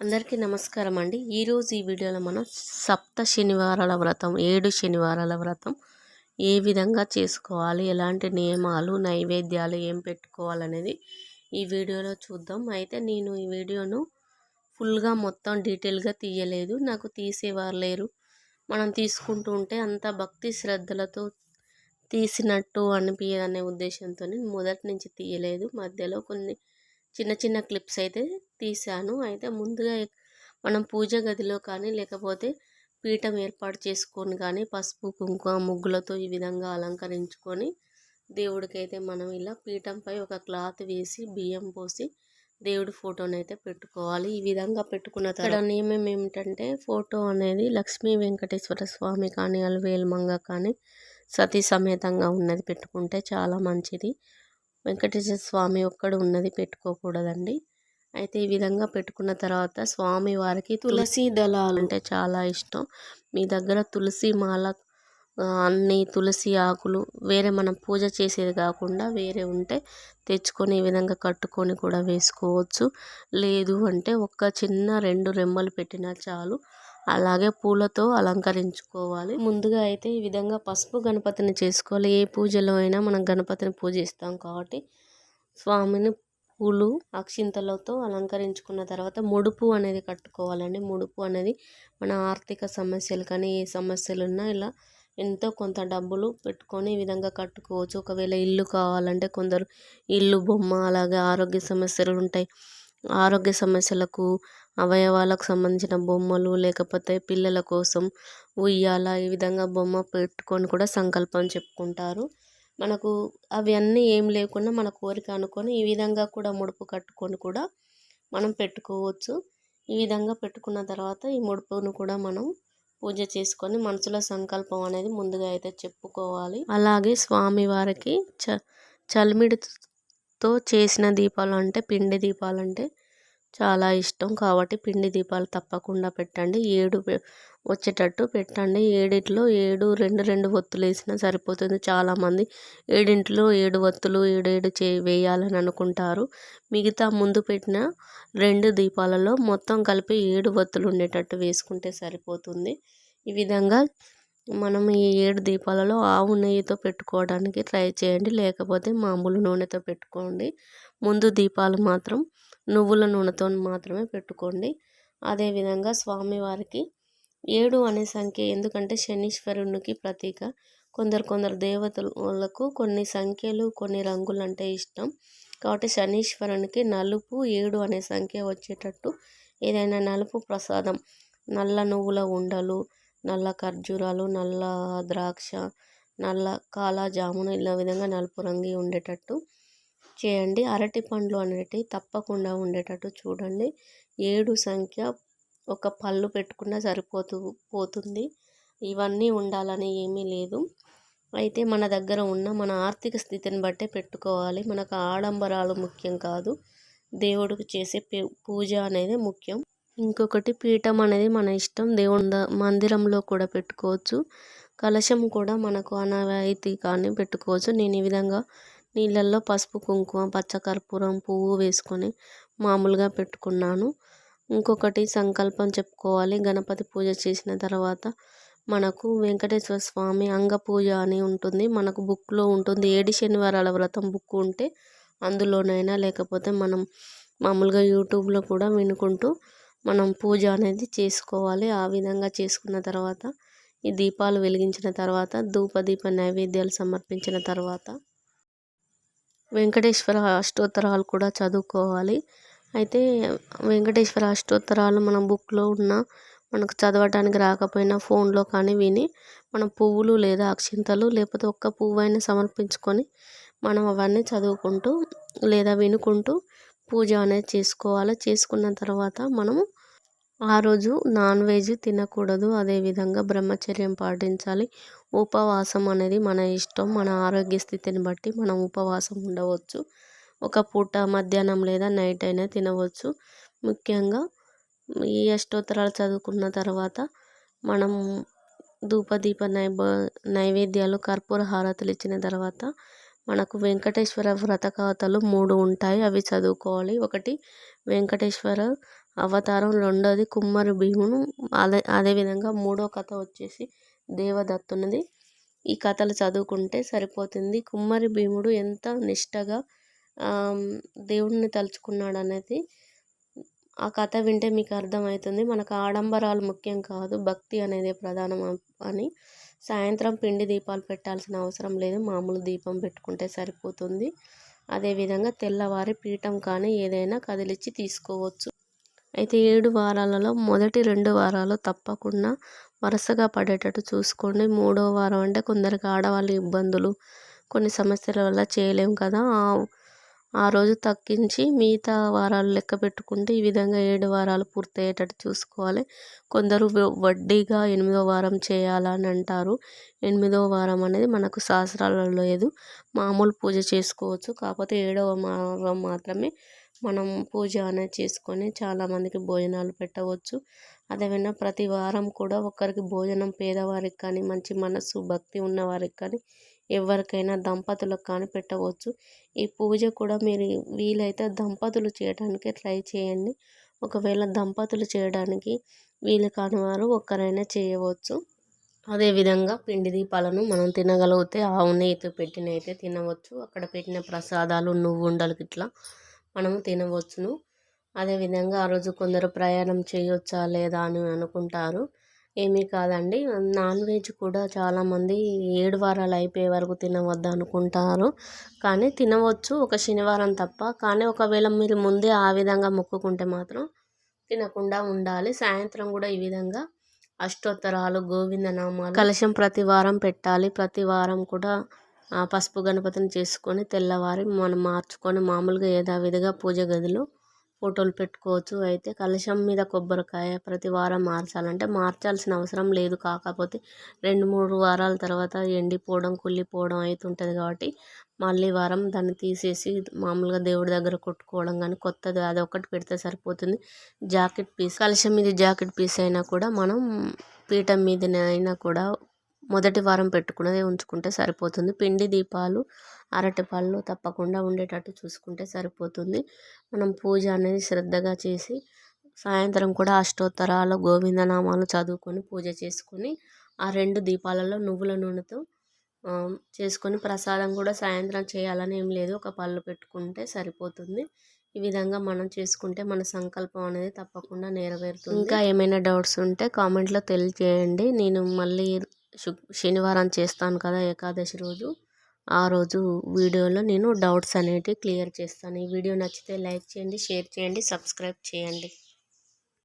అందరికీ నమస్కారం అండి. ఈరోజు ఈ వీడియోలో మనం సప్త శనివారాల వ్రతం ఏడు శనివారాల వ్రతం ఏ విధంగా చేసుకోవాలి ఎలాంటి నియమాలు నైవేద్యాలు ఏం పెట్టుకోవాలనేది ఈ వీడియోలో చూద్దాం. అయితే నేను ఈ వీడియోను ఫుల్గా మొత్తం డీటెయిల్గా తీయలేదు. నాకు తీసేవారు లేరు. మనం తీసుకుంటూ ఉంటే అంత భక్తి శ్రద్ధలతో తీసినట్టు అనిపించదనే ఉద్దేశంతో మొదటి నుంచి తీయలేదు. మధ్యలో కొన్ని చిన్న చిన్న క్లిప్స్ అయితే తీశాను అయితే ముందుగా మనం పూజ గదిలో కానీ లేకపోతే పీఠం ఏర్పాటు చేసుకొని కానీ పసుపు కుంకుమ ముగ్గులతో ఈ విధంగా అలంకరించుకొని దేవుడికి అయితే మనం ఇలా పీఠంపై ఒక క్లాత్ వేసి బియ్యం పోసి దేవుడి ఫోటోని అయితే పెట్టుకోవాలి. ఈ విధంగా పెట్టుకున్న తర్వాత నియమం ఏమిటంటే ఫోటో అనేది లక్ష్మీ వెంకటేశ్వర స్వామి కానీ అలవేల్మంగ కానీ సతీ సమేతంగా ఉన్నది పెట్టుకుంటే చాలా మంచిది. వెంకటేశ్వర స్వామి ఒక్కడు ఉన్నది పెట్టుకోకూడదండి. అయితే ఈ విధంగా పెట్టుకున్న తర్వాత స్వామి వారికి తులసి దళాలు అంటే చాలా ఇష్టం. మీ దగ్గర తులసి మాల అన్ని తులసి ఆకులు వేరే మనం పూజ చేసేది కాకుండా వేరే ఉంటే తెచ్చుకొని ఈ విధంగా కట్టుకొని కూడా వేసుకోవచ్చు. లేదు అంటే ఒక్క చిన్న రెండు రెమ్మలు పెట్టినా చాలు. అలాగే పూలతో అలంకరించుకోవాలి. ముందుగా అయితే ఈ విధంగా పసుపు గణపతిని చేసుకోవాలి. ఏ పూజలో అయినా మనం గణపతిని పూజిస్తాం కాబట్టి స్వామిని పూలు అక్షింతలతో అలంకరించుకున్న తర్వాత ముడుపు అనేది కట్టుకోవాలండి. ముడుపు అనేది మన ఆర్థిక సమస్యలు కానీ ఏ సమస్యలు ఉన్నా ఇలా ఎంతో కొంత డబ్బులు పెట్టుకొని ఈ విధంగా కట్టుకోవచ్చు. ఒకవేళ ఇల్లు కావాలంటే కొందరు ఇల్లు బొమ్మ అలాగే ఆరోగ్య సమస్యలు ఉంటాయి. ఆరోగ్య సమస్యలకు అవయవాలకు సంబంధించిన బొమ్మలు లేకపోతే పిల్లల కోసం ఉయ్యాల ఈ విధంగా బొమ్మ పెట్టుకొని కూడా సంకల్పం చెప్పుకుంటారు. మనకు అవి అన్నీ ఏం లేకుండా మన కోరిక అనుకొని ఈ విధంగా కూడా ముడుపు కట్టుకొని కూడా మనం పెట్టుకోవచ్చు. ఈ విధంగా పెట్టుకున్న తర్వాత ఈ ముడుపును కూడా మనం పూజ చేసుకొని మనసులో సంకల్పం అనేది ముందుగా అయితే చెప్పుకోవాలి. అలాగే స్వామివారికి చ చలిమిడి తో చేసిన దీపాలు అంటే పిండి దీపాలు అంటే చాలా ఇష్టం. కాబట్టి పిండి దీపాలు తప్పకుండా పెట్టండి. ఏడు వచ్చేటట్టు పెట్టండి. ఏడిట్లో ఏడు రెండు రెండు ఒత్తులు వేసినా సరిపోతుంది. చాలామంది ఏడింటిలో ఏడు ఒత్తులు ఏడేడు చే వేయాలని అనుకుంటారు. మిగతా ముందు పెట్టిన రెండు దీపాలలో మొత్తం కలిపి ఏడు ఒత్తులు ఉండేటట్టు వేసుకుంటే సరిపోతుంది. ఈ విధంగా మనం ఈ ఏడు దీపాలలో ఆవు నెయ్యితో పెట్టుకోవడానికి ట్రై చేయండి. లేకపోతే మామూలు నూనెతో పెట్టుకోండి. ముందు దీపాలు మాత్రం నువ్వుల నూనెతో మాత్రమే పెట్టుకోండి. అదేవిధంగా స్వామివారికి ఏడు అనే సంఖ్య ఎందుకంటే శనీశ్వరునికి ప్రతీక. కొందరు కొందరు దేవతలకు కొన్ని సంఖ్యలు కొన్ని రంగులు అంటే ఇష్టం. కాబట్టి శనీశ్వరునికి నలుపు ఏడు అనే సంఖ్య వచ్చేటట్టు ఏదైనా నలుపు ప్రసాదం. నల్ల నువ్వుల ఉండలు నల్ల ఖర్జూరాలు నల్ల ద్రాక్ష నల్ల కాలా జామును ఇలా విధంగా నలుపు రంగు ఉండేటట్టు చేయండి. అరటి పండ్లు అనేటివి తప్పకుండా ఉండేటట్టు చూడండి. ఏడు సంఖ్య ఒక పళ్ళు పెట్టుకున్నా సరిపోతూ పోతుంది. ఇవన్నీ ఉండాలని ఏమీ లేదు. అయితే మన దగ్గర ఉన్న మన ఆర్థిక స్థితిని బట్టే పెట్టుకోవాలి. మనకు ఆడంబరాలు ముఖ్యం కాదు. దేవుడికి చేసే పూజ అనేది ముఖ్యం. ఇంకొకటి పీఠం అనేది మన ఇష్టం. దేవుని మందిరంలో కూడా పెట్టుకోవచ్చు. కలశం కూడా మనకు అనవాయితీ కానీ పెట్టుకోవచ్చు. నేను ఈ విధంగా నీళ్ళల్లో పసుపు కుంకుమ పచ్చకర్పూరం పువ్వు వేసుకొని మామూలుగా పెట్టుకున్నాను. ఇంకొకటి సంకల్పం చెప్పుకోవాలి. గణపతి పూజ చేసిన తర్వాత మనకు వెంకటేశ్వర స్వామి అంగ పూజ అని ఉంటుంది. మనకు బుక్లో ఉంటుంది. ఏడు శనివారాల వ్రతం బుక్ ఉంటే అందులోనైనా లేకపోతే మనం మామూలుగా యూట్యూబ్లో కూడా వినుకుంటూ మనం పూజ అనేది చేసుకోవాలి. ఆ విధంగా చేసుకున్న తర్వాత ఈ దీపాలు వెలిగించిన తర్వాత ధూపదీప నైవేద్యాలు సమర్పించిన తర్వాత వెంకటేశ్వర అష్టోత్తరాలు కూడా చదువుకోవాలి. అయితే వెంకటేశ్వర అష్టోత్తరాలు మన బుక్లో ఉన్న మనకు చదవటానికి రాకపోయినా ఫోన్లో కానీ విని మనం పువ్వులు లేదా అక్షింతలు లేకపోతే ఒక్క పువ్వు అయినా సమర్పించుకొని మనం అవన్నీ చదువుకుంటూ లేదా వినుకుంటూ పూజ అనేది చేసుకోవాలి. చేసుకున్న తర్వాత మనము ఆ రోజు నాన్ వెజ్ తినకూడదు. అదేవిధంగా బ్రహ్మచర్యం పాటించాలి. ఉపవాసం అనేది మన ఇష్టం మన ఆరోగ్య స్థితిని బట్టి మనం ఉపవాసం ఉండవచ్చు. ఒక పూట మధ్యాహ్నం లేదా నైట్ అయినా తినవచ్చు. ముఖ్యంగా ఈ అష్టోత్తరాలు చదువుకున్న తర్వాత మనం ధూపదీప నైబ నైవేద్యాలు కర్పూర హారతులు ఇచ్చిన తర్వాత మనకు వెంకటేశ్వర వ్రత కథలు మూడు ఉంటాయి. అవి చదువుకోవాలి. ఒకటి వెంకటేశ్వర అవతారం. రెండోది కుమ్మరి భీమును. అదే అదేవిధంగా మూడో కథ వచ్చేసి దేవదత్తునిది. ఈ కథలు చదువుకుంటే సరిపోతుంది. కుమ్మరి భీముడు ఎంత నిష్టగా దేవుడిని తలుచుకున్నాడు అనేది ఆ కథ వింటే మీకు అర్థమవుతుంది. మనకు ఆడంబరాలు ముఖ్యం కాదు. భక్తి అనేది ప్రధానం అని సాయంత్రం పిండి దీపాలు పెట్టాల్సిన అవసరం లేదు. మామూలు దీపం పెట్టుకుంటే సరిపోతుంది. అదేవిధంగా తెల్లవారి పీఠం కానీ ఏదైనా కదిలిచ్చి తీసుకోవచ్చు. అయితే ఏడు వారాలలో మొదటి రెండు వారాలు తప్పకుండా వరుసగా పడేటట్టు చూసుకోండి. మూడో వారం అంటే కొందరికి ఆడవాళ్ళ ఇబ్బందులు కొన్ని సమస్యల వల్ల చేయలేము కదా. ఆ రోజు తగ్గించి మిగతా వారాలు లెక్క పెట్టుకుంటే ఈ విధంగా ఏడు వారాలు పూర్తయ్యేటట్టు చూసుకోవాలి. కొందరు వడ్డీగా ఎనిమిదో వారం చేయాలని అంటారు. ఎనిమిదో వారం అనేది మనకు శాస్త్రాలలో లేదు. మామూలు పూజ చేసుకోవచ్చు. కాకపోతే ఏడవ వారం మాత్రమే మనం పూజ అనేది చేసుకొని చాలామందికి భోజనాలు పెట్టవచ్చు. అదేవిధంగా ప్రతి వారం కూడా ఒకరికి భోజనం పేదవారికి కానీ మంచి మనసు భక్తి ఉన్నవారికి కానీ ఎవరికైనా దంపతులకు కానీ పెట్టవచ్చు. ఈ పూజ కూడా మీరు వీలైతే దంపతులు చేయడానికి ట్రై చేయండి. ఒకవేళ దంపతులు చేయడానికి వీలు కాని వారు ఒక్కరైనా చేయవచ్చు. అదేవిధంగా పిండి దీపాలను మనం తినగలిగితే ఆవు నెయ్యితో పెట్టినైతే తినవచ్చు. అక్కడ పెట్టిన ప్రసాదాలు నువ్వు ఉండలు ఇట్లా మనము తినవచ్చును. అదేవిధంగా ఆ రోజు కొందరు ప్రయాణం చేయొచ్చా లేదా అని అనుకుంటారు. ఏమీ కాదండి. నాన్ వెజ్ కూడా చాలామంది ఏడు వారాలు అయిపోయే వరకు తినవద్దు అనుకుంటారు. కానీ తినవచ్చు ఒక శనివారం తప్ప. కానీ ఒకవేళ మీరు ముందే ఆ విధంగా మొక్కుకుంటే మాత్రం తినకుండా ఉండాలి. సాయంత్రం కూడా ఈ విధంగా అష్టోత్తరాలు గోవిందనామాలు కలశం ప్రతి వారం పెట్టాలి. ప్రతి వారం కూడా పసుపు గణపతిని చేసుకొని తెల్లవారి మనం మార్చుకొని మామూలుగా యథావిధిగా పూజ గదిలో ఫోటోలు పెట్టుకోవచ్చు. అయితే కలశం మీద కొబ్బరికాయ ప్రతి వారం మార్చాలంటే మార్చాల్సిన అవసరం లేదు. కాకపోతే రెండు మూడు వారాల తర్వాత ఎండిపోవడం కుళ్ళిపోవడం అవుతుంటుంది కాబట్టి మళ్ళీ వారం దాన్ని తీసేసి మామూలుగా దేవుడి దగ్గర కొట్టుకోవడం కానీ కొత్తది అది ఒకటి పెడితే సరిపోతుంది. జాకెట్ పీస్ కలశం మీద జాకెట్ పీస్ అయినా కూడా మనం పీఠం మీదనైనా అయినా కూడా మొదటి వారం పెట్టుకున్నదే ఉంచుకుంటే సరిపోతుంది. పిండి దీపాలు అరటిపళ్ళు తప్పకుండా ఉండేటట్టు చూసుకుంటే సరిపోతుంది. మనం పూజ అనేది శ్రద్ధగా చేసి సాయంత్రం కూడా అష్టోత్తరాలు గోవిందనామాలు చదువుకొని పూజ చేసుకొని ఆ రెండు దీపాలలో నువ్వుల నూనెతో చేసుకొని ప్రసాదం కూడా సాయంత్రం చేయాలని ఏం లేదు. ఒక పళ్ళు పెట్టుకుంటే సరిపోతుంది. ఈ విధంగా మనం చేసుకుంటే మన సంకల్పం అనేది తప్పకుండా నెరవేరుతుంది. ఇంకా ఏమైనా డౌట్స్ ఉంటే కామెంట్లో తెలియజేయండి. నేను మళ్ళీ శనివారం చేస్తాను కదా ఏకాదశి రోజు. ఆ రోజు వీడియోలో నేను డౌట్స్ అనేటివి క్లియర్ చేస్తాను. ఈ వీడియో నచ్చితే లైక్ చేయండి షేర్ చేయండి సబ్స్క్రైబ్ చేయండి.